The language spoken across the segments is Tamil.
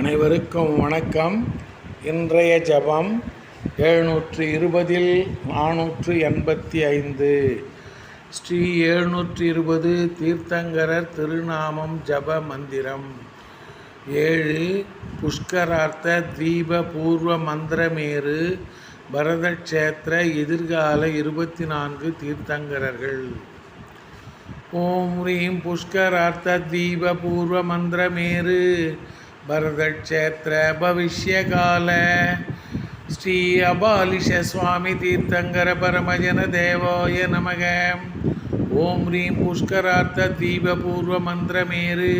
அனைவருக்கும் வணக்கம். இன்றைய ஜபம் எழுநூற்று இருபதில் நானூற்று எண்பத்தி ஐந்து. ஸ்ரீ எழுநூற்று இருபது தீர்த்தங்கரர் திருநாமம் ஜப மந்திரம். ஏழு புஷ்கரார்த்த தீப பூர்வ மந்திரமேரு பரதக்ஷேத்திர எதிர்கால இருபத்தி நான்கு தீர்த்தங்கரர்கள். ஓம் ஹ்ரீம் புஷ்கரார்த்த தீப பூர்வ மந்திரமேரு பரதக்ஷேத்திர பவிஷ்யகால. ஸ்ரீ அபாலிஷ சுவாமி தீர்த்தங்கர பரமஜன தேவாய நமக. ஓம் ஹ்ரீம் புஷ்கரார்த்த தீபபூர்வ மந்திரமேரு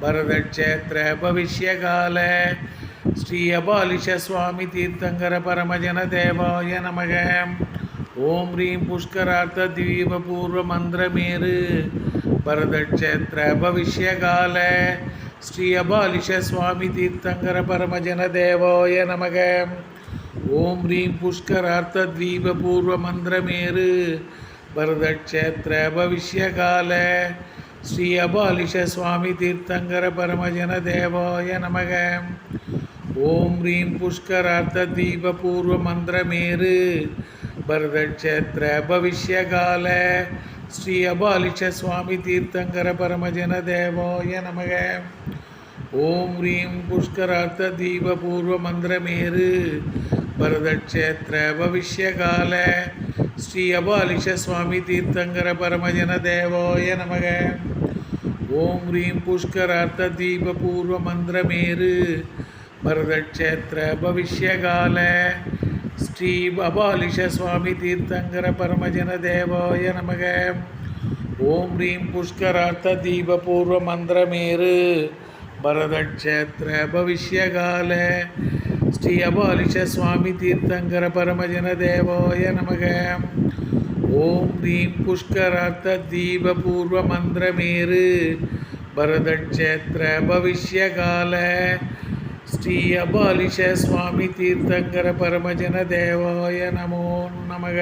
பரதக்ஷேத்திர பவிஷ்யகால. ஸ்ரீ அபாலிஷ சுவாமி தீர்த்தங்கர பரமஜன தேவாய நமக. ஓம் ஹ்ரீம் புஷ்கரார்த்த தீபபூர்வ மந்திரமேரு பரதக்ஷேத்திர பவிஷ்யகால. ஸ்ரீ அபாலிஷ சுவாமி தீர்த்தங்கர பரமஜன தேவாய நமக. ஓம் ஹ்ரீம் புஷ்கரார்த்த தீப பூர்வ மந்திரமேரு பரதக்ஷேத்திர பவிஷ்யகால ஸ்ரீ அபாலிஷ சுவாமி தீர்த்தங்கர பரமஜன தேவாய நமக. ஓம் ஹ்ரீம் புஷ்கரார்த்த தீப பூர்வ மந்திரமேரு பரதக்ஷேத்திர பவிஷ்யகால ஸ்ரீ அபாலிஷ சுவாமி தீர்த்தங்கர பரமஜன தேவாய நமக. ஓம் ஹ்ரீம் புஷ்கரார்த்த தீபபூர்வ மந்திரமேறு. மந்திரமேரு பரதக்ஷேத்திர பவிஷ்யகால ஸ்ரீ அபாலிஷ சுவாமி தீர்த்தங்கர பரமஜன தேவோய நமக. ஓம் ஹ்ரீம் புஷ்கரார்த்த தீபபூர்வ மந்திரமேறு. மந்திரமேரு பரதக்ஷேத்திர பவிஷ்யகால ஸ்ரீ அபாலிஷ சுவாமி தீர்த்தங்கர பரமஜன தேவோய நமக. ஓம் ஹ்ரீம் புஷ்கரார்த்த தீபபூர்வ மந்திரமேறு. மந்திரமேரு பரதக்ஷேத்திர பவிஷ்யகால. ஸ்ரீ அபாலிஷ சுவாமி தீர்த்தங்கர பரமஜன தேவாய நமக. ஓம் ஹ்ரீம் புஷ்கரார்த்த தீப பூர்வ மந்திரமேரு பரதக்ஷேத்திர பவிஷ்யகால. ஸ்ரீ அபாலிஷ சுவாமி தீர்த்தங்கர பரமஜன தேவாய நமோ நமக.